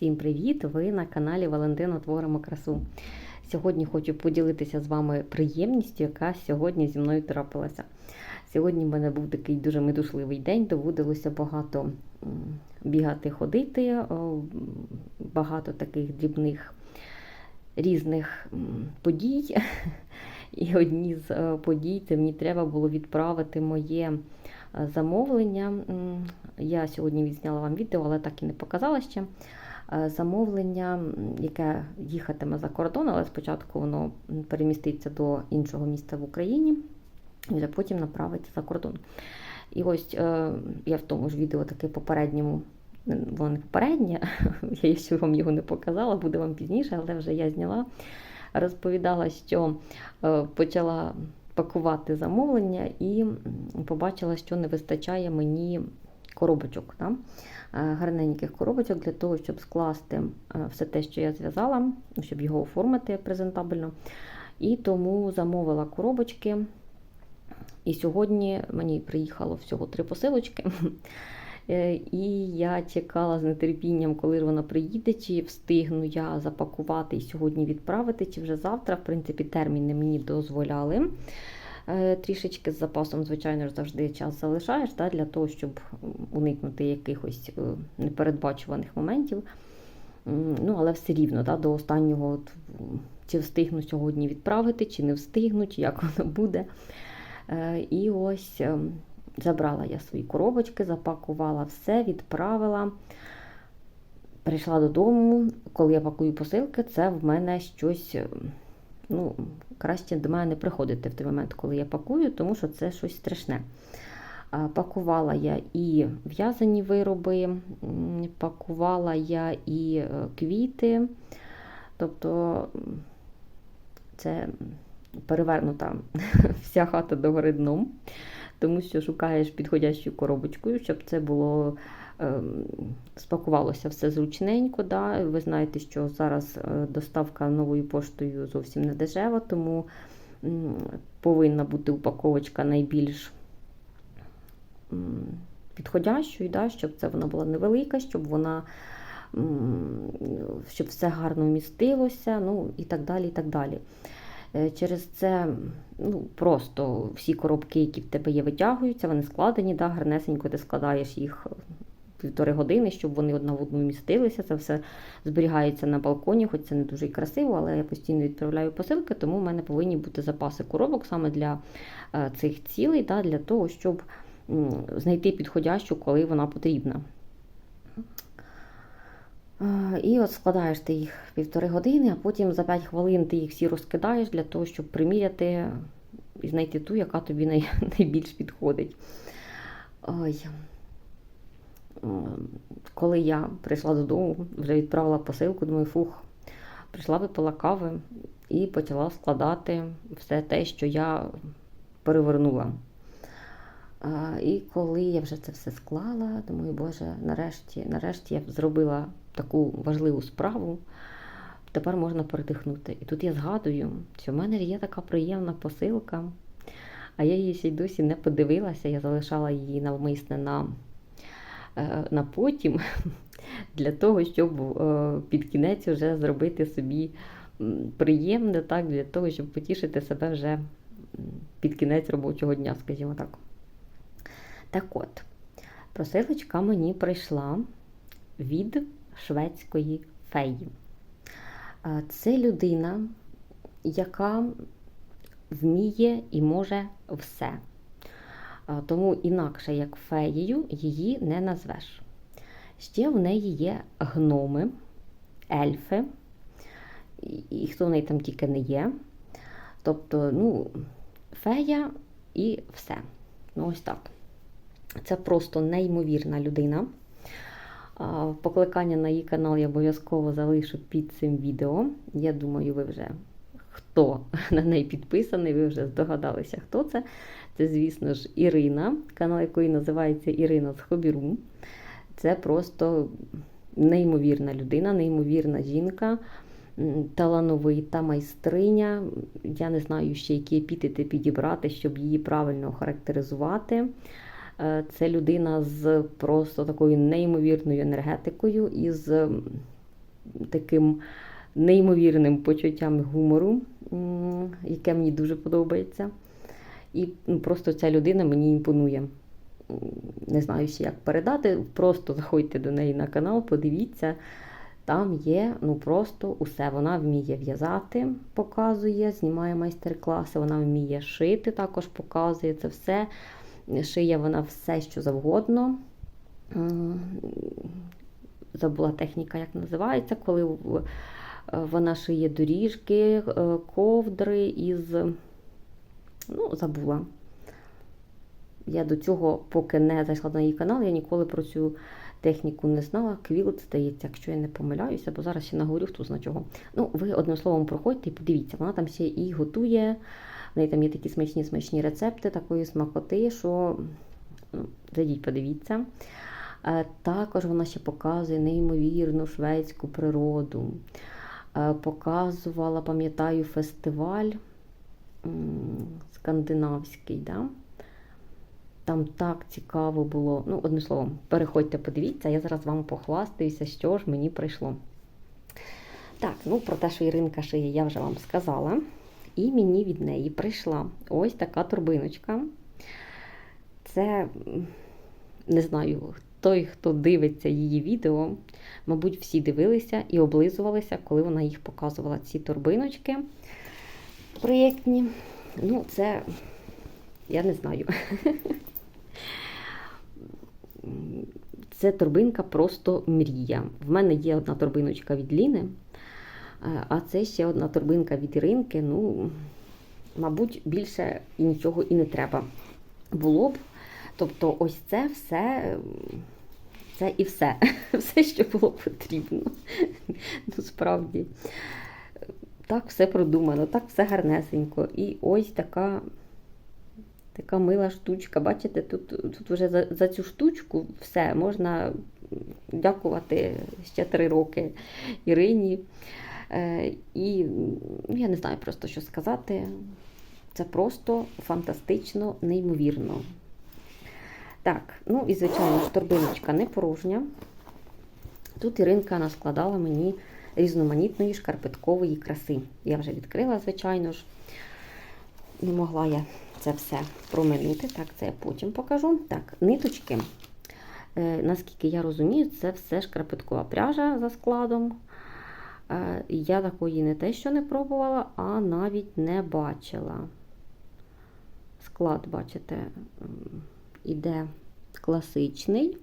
Всім привіт! Ви на каналі Валентина Творимо красу. Сьогодні хочу поділитися з вами приємністю, яка сьогодні зі мною трапилася. Сьогодні в мене був такий дуже медушливий день, доводилося багато бігати, ходити, багато таких дрібних різних подій. І одні з е, подій це мені треба було відправити моє е, замовлення. Я сьогодні відзняла вам відео, але так і не показала ще. Е, Замовлення, яке їхатиме за кордон, але спочатку воно переміститься до іншого міста в Україні, і вже потім направиться за кордон. І ось е, я в тому ж відео таке попередньому, воно не попереднє, я ще вам його не показала, буде вам пізніше, але вже я зняла. Розповідала, що е, почала пакувати замовлення і побачила, що не вистачає мені коробочок. Да? Е, Гарненьких коробочок для того, щоб скласти е, все те, що я зв'язала, щоб його оформити презентабельно. І тому замовила коробочки. І сьогодні мені приїхало всього три посилочки. Е, І я чекала з нетерпінням, коли ж вона приїде, чи встигну я запакувати і сьогодні відправити, чи вже завтра. В принципі, терміни мені дозволяли. Е, Трішечки з запасом, звичайно ж, завжди час залишаєш да, для того, щоб уникнути якихось е, непередбачуваних моментів. Ну, але все рівно да, до останнього, от, чи встигну сьогодні відправити, чи не встигну, чи як воно буде. Е, І ось забрала я свої коробочки, запакувала все, відправила. Прийшла додому, коли я пакую посилки, це в мене щось. Ну, краще до мене не приходити в той момент, коли я пакую, тому що це щось страшне. Пакувала я і в'язані вироби, пакувала я і е, квіти. Тобто це перевернута вся хата догори дном, тому що шукаєш підходящу коробочку, щоб це було спакувалося все зручненько. Да? Ви знаєте, що зараз е, доставка новою поштою зовсім не дешева, тому повинна бути упаковочка найбільш підходящою, да? щоб це вона була невелика, щоб вона щоб все гарно вмістилося, ну і так далі. і так далі. Е, Через це ну, просто всі коробки, які в тебе є, витягуються, вони складені, да, гарнесенько ти складаєш їх півтори години, щоб вони одна в одну вмістилися. Це все зберігається на балконі, хоч це не дуже і красиво, але я постійно відправляю посилки, тому в мене повинні бути запаси коробок саме для е, цих цілей, да, для того, щоб знайти підходящу, коли вона потрібна. Е, І от складаєш ти їх півтори години, а потім за 5 хвилин ти їх всі розкидаєш для того, щоб приміряти і знайти ту, яка тобі най- найбільш підходить. Ой. Коли я прийшла додому, вже відправила посилку, думаю, фух, прийшла випила кави і почала складати все те, що я перевернула. І коли я вже це все склала, думаю, Боже, нарешті, нарешті я зробила таку важливу справу. Тепер можна передихнути. І тут я згадую, що в мене є така приємна посилка, а я її ще й досі не подивилася. Я залишала її навмисне на, на потім, для того, щоб е, під кінець вже зробити собі приємне, так, для того, щоб потішити себе вже під кінець робочого дня, скажімо так. Так от, посилочка мені прийшла від шведської феї. Це людина, яка вміє і може все. Тому інакше, як феєю, її не назвеш. Ще в неї є гноми, ельфи, і хто в неї там тільки не є. Тобто, ну, фея і все. Ну, ось так. Це просто неймовірна людина. Покликання на її канал я обов'язково залишу під цим відео. Я думаю, ви вже хто на неї підписаний, ви вже здогадалися, хто це. Це, звісно ж, Ірина, канал якої називається Ірина з Хобіру. Це просто неймовірна людина, неймовірна жінка, талановита майстриня. Я не знаю ще, які епітети підібрати, щоб її правильно охарактеризувати. Е, Це людина з просто такою неймовірною енергетикою і з таким неймовірним почуттям гумору, яке мені дуже подобається. І ну, просто ця людина мені імпонує. Не знаю ще як передати. Просто заходьте до неї на канал, подивіться. Там є ну просто усе. Вона вміє в'язати, показує, знімає майстер-класи, вона вміє шити, також показує це все. Шиє вона все, що завгодно. Забула техніка, як називається, коли вона шиє доріжки, е, ковдри із. Ну, забула. Я до цього, поки не зайшла на її канал, я ніколи про цю техніку не знала. Квілт, здається, якщо я не помиляюся, бо зараз ще наговорю, хто зна чого. Ну, ви одним словом проходьте і подивіться, вона там ще і готує. В неї там є такі смачні смачні рецепти такої смакоти, що ну, зайдіть, подивіться. Е, Також вона ще показує неймовірну шведську природу. Е, Показувала, пам'ятаю, фестиваль скандинавський. Да? Там так цікаво було. Ну, одним словом, переходьте, подивіться, я зараз вам похвастаюся, що ж мені прийшло. Так, ну про те, що Іринка шиє, я вже вам сказала. І мені від неї прийшла ось така турбиночка. Це, не знаю, той, хто дивиться її відео, мабуть, всі дивилися і облизувалися, коли вона їх показувала, ці торбиночки проєктні. Ну, це я не знаю. Це торбинка просто мрія. В мене є одна торбиночка від Ліни, а це ще одна торбинка від Іринки. Ну, мабуть, більше і нічого і не треба було б. Тобто, ось це все, це і все. Все, що було потрібно. Ну, справді. Так все продумано, так все гарнесенько. І ось така така мила штучка. Бачите, тут тут вже за, за цю штучку все можна дякувати ще три роки Ірині. Е, і ну, я не знаю просто, що сказати. Це просто фантастично, неймовірно. Так, ну і звичайно торбиночка не порожня. Тут Іринка наскладала мені різноманітної шкарпеткової краси. Я вже відкрила, звичайно ж. Не могла я це все проминути. Так, це я потім покажу. Так, ниточки, е, наскільки я розумію, це все шкарпеткова пряжа за складом. Е, я такої не те, що не пробувала, а навіть не бачила. Склад, бачите, іде класичний,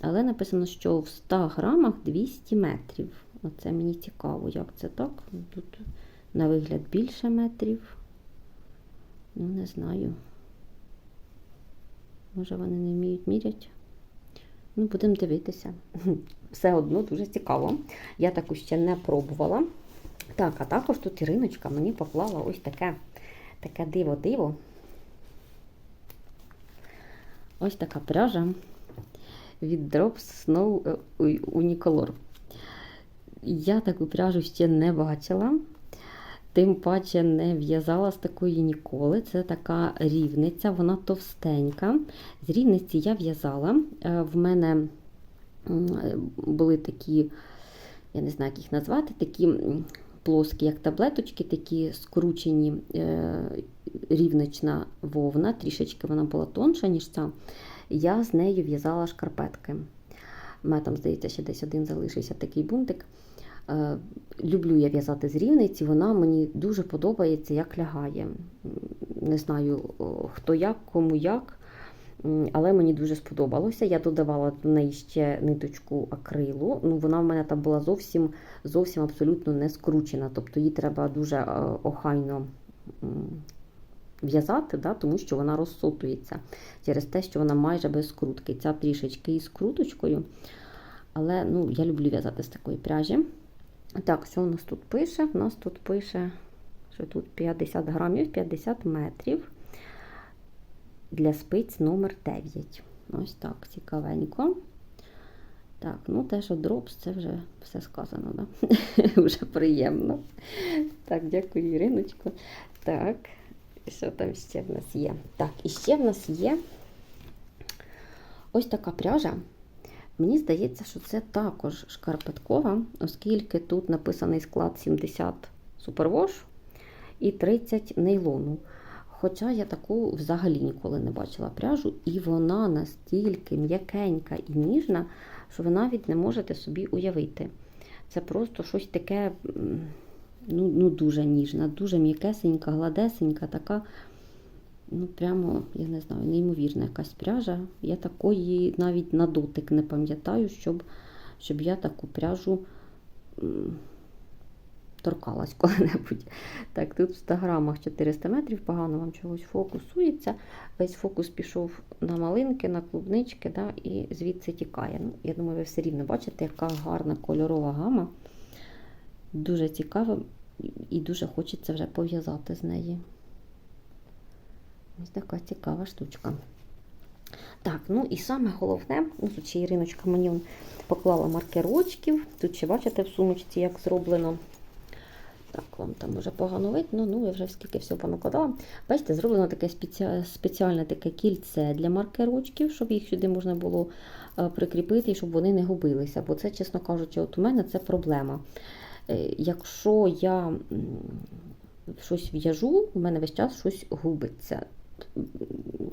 але написано, що в 100 грамах 200 метрів. Оце мені цікаво, як це так. Тут на вигляд більше метрів. Ну, не знаю. Може, вони не вміють міряти. Ну, будемо дивитися. Все одно дуже цікаво. Я таку ще не пробувала. Так, а також тут Іриночка мені поклала ось таке таке диво-диво. Ось така пряжа від Drops Snow Unicolor. Я таку пряжу ще не бачила, тим паче не в'язала з такої ніколи. Це така рівниця, вона товстенька. З рівниці я в'язала. В мене були такі, я не знаю, як їх назвати, такі плоскі, як таблеточки, такі скручені рівнична вовна, трішечки вона була тонша, ніж ця. Я з нею в'язала шкарпетки. У мене там, здається, ще десь один залишився такий бунтик. Люблю я в'язати з рівниці, вона мені дуже подобається, як лягає. Не знаю, хто як, кому як, але мені дуже сподобалося. Я додавала до неї ще ниточку акрилу. Ну, Вона в мене там була зовсім зовсім абсолютно не скручена. Тобто її треба дуже охайно в'язати, да, тому що вона розсотується через те, що вона майже без скрутки. Ця трішечки із скруточкою. Але ну, я люблю в'язати з такої пряжі. Так, що у нас тут пише? У нас тут пише, що тут 50 грамів, 50 метрів для спиць номер 9. Ось так, цікавенько. Так, ну те, що дропс, це вже все сказано, да? вже приємно. Так, дякую, Іриночко. Так, що там ще в нас є? Так, і ще в нас є ось така пряжа. Мені здається, що це також шкарпеткова, оскільки тут написаний склад 70 супервош і 30 нейлону. Хоча я таку взагалі ніколи не бачила пряжу, і вона настільки м'якенька і ніжна, що ви навіть не можете собі уявити. Це просто щось таке ну, ну дуже ніжна, дуже м'якесенька, гладесенька, така, ну прямо, я не знаю, неймовірна якась пряжа. Я такої навіть на дотик не пам'ятаю, щоб, щоб я таку пряжу торкалась коли-небудь. Так, тут в 100 грамах 400 метрів, погано вам чогось фокусується. Весь фокус пішов на малинки, на клубнички, да, і звідси тікає. Ну, я думаю, ви все рівно бачите, яка гарна кольорова гама. Дуже цікава і дуже хочеться вже пов'язати з неї. Ось така цікава штучка. Так, ну і саме головне, ну тут ще Іриночка мені поклала маркерочків. Тут ще бачите в сумочці, як зроблено. Так, вам там може погано видно, ну я вже скільки всього понакладала. Бачите, зроблено таке спеці... спеціальне таке кільце для маркерочків, щоб їх сюди можна було е, прикріпити і щоб вони не губилися. Бо це, чесно кажучи, от у мене це проблема. Е, Якщо я щось в'яжу, у мене весь час щось губиться.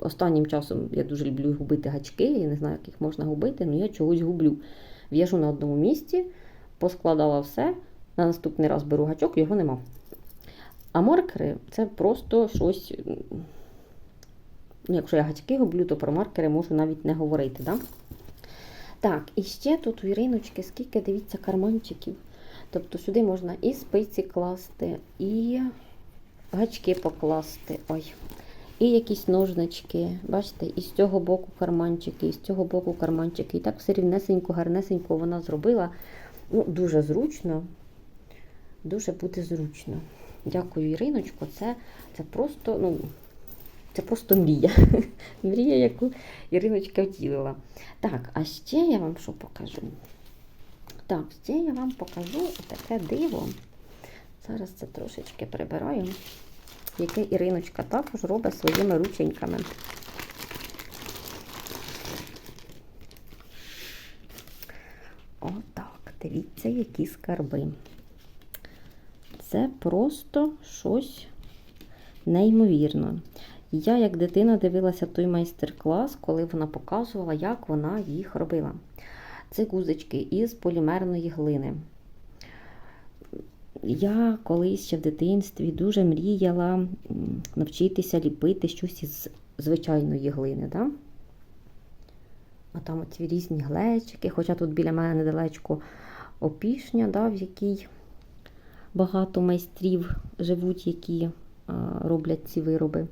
Останнім часом я дуже люблю губити гачки, я не знаю, як їх можна губити, але я чогось гублю. В'яжу на одному місці, поскладала все. На наступний раз беру гачок, його нема. А маркери це просто щось. Ну, якщо я гачки гублю, то про маркери можу навіть не говорити. Да? Так, і ще тут у Іриночки, скільки, дивіться, карманчиків. Тобто сюди можна і спиці класти, і гачки покласти. Ой. І якісь ножнички. Бачите, і з цього боку карманчики, і з цього боку карманчики. І так все рівнесенько, гарнесенько вона зробила. Ну, Дуже зручно. Дуже буде зручно. Дякую, Іриночко. Це, це просто, ну, це просто мрія. мрія, яку Іриночка втілила. Так, а ще я вам що покажу? Так, ще я вам покажу таке диво. Зараз це трошечки прибираю, яке Іриночка також робить своїми рученьками. Отак, дивіться, які скарби. Це просто щось неймовірне. Я, як дитина, дивилася той майстер-клас, коли вона показувала, як вона їх робила. Це гузочки із полімерної глини. Я колись ще в дитинстві дуже мріяла навчитися ліпити щось із звичайної глини. Да? А там оці різні глечики, хоча тут біля мене недалечко опішня, да, в якій багато майстрів живуть, які роблять ці вироби.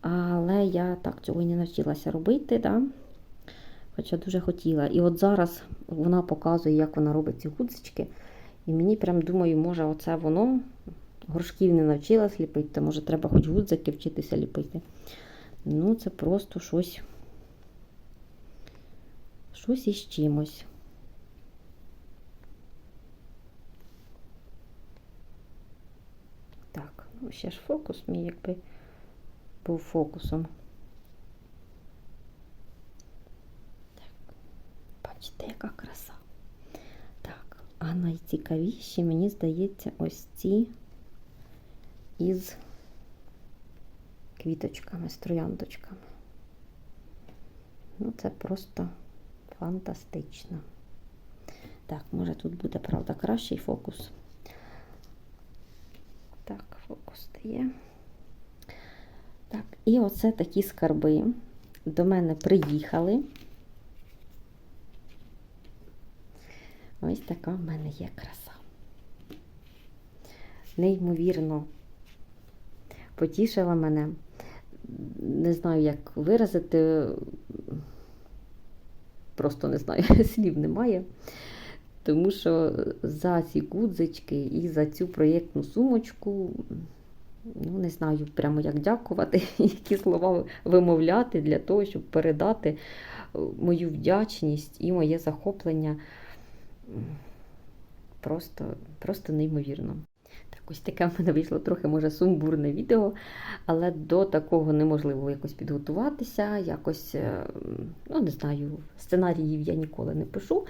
Але я так цього і не навчилася робити, да? хоча дуже хотіла. І от зараз вона показує, як вона робить ці гудзички. І мені прям думаю, може, оце воно горшків не навчилась ліпити, може треба хоч гудзики вчитися ліпити. Ну, це просто щось, щось із чимось. Так, ще ж фокус мій якби був фокусом. Так, бачите, яка краса. Так, а найцікавіші, мені здається, ось ці із квіточками, з трояндочками. Ну, це просто фантастично. Так, може тут буде, правда, кращий фокус. Так, фокус стає. Так, і оце такі скарби до мене приїхали. Ось така в мене є краса. Неймовірно потішила мене. Не знаю, як виразити, просто не знаю, слів немає. Тому що за ці гудзички і за цю проєктну сумочку, ну, не знаю прямо як дякувати, які слова вимовляти для того, щоб передати мою вдячність і моє захоплення. Просто, просто неймовірно. Якось таке в мене вийшло трохи, може, сумбурне відео, але до такого неможливо якось підготуватися, якось, е, ну не знаю, сценаріїв я ніколи не пишу.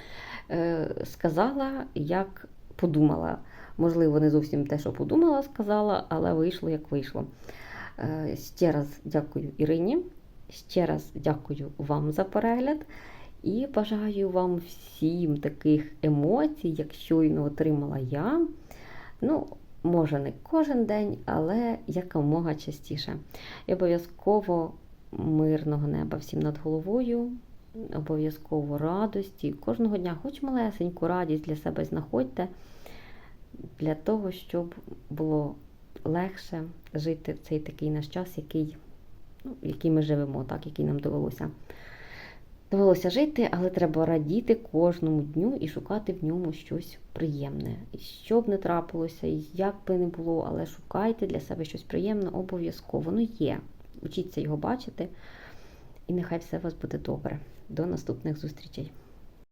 Е, Сказала, як подумала. Можливо, не зовсім те, що подумала, сказала, але вийшло, як вийшло. Е, Ще раз дякую Ірині, ще раз дякую вам за перегляд. І бажаю вам всім таких емоцій, як щойно отримала я. Ну, може, не кожен день, але якомога частіше. І обов'язково мирного неба всім над головою, обов'язково радості. Кожного дня, хоч малесеньку радість для себе знаходьте, для того, щоб було легше жити в цей такий наш час, який, ну, який ми живемо, так, який нам довелося. Довелося жити, але треба радіти кожному дню і шукати в ньому щось приємне. І що б не трапилося, і як би не було, але шукайте для себе щось приємне, обов'язково. Воно є. Учіться його бачити, і нехай все у вас буде добре. До наступних зустрічей.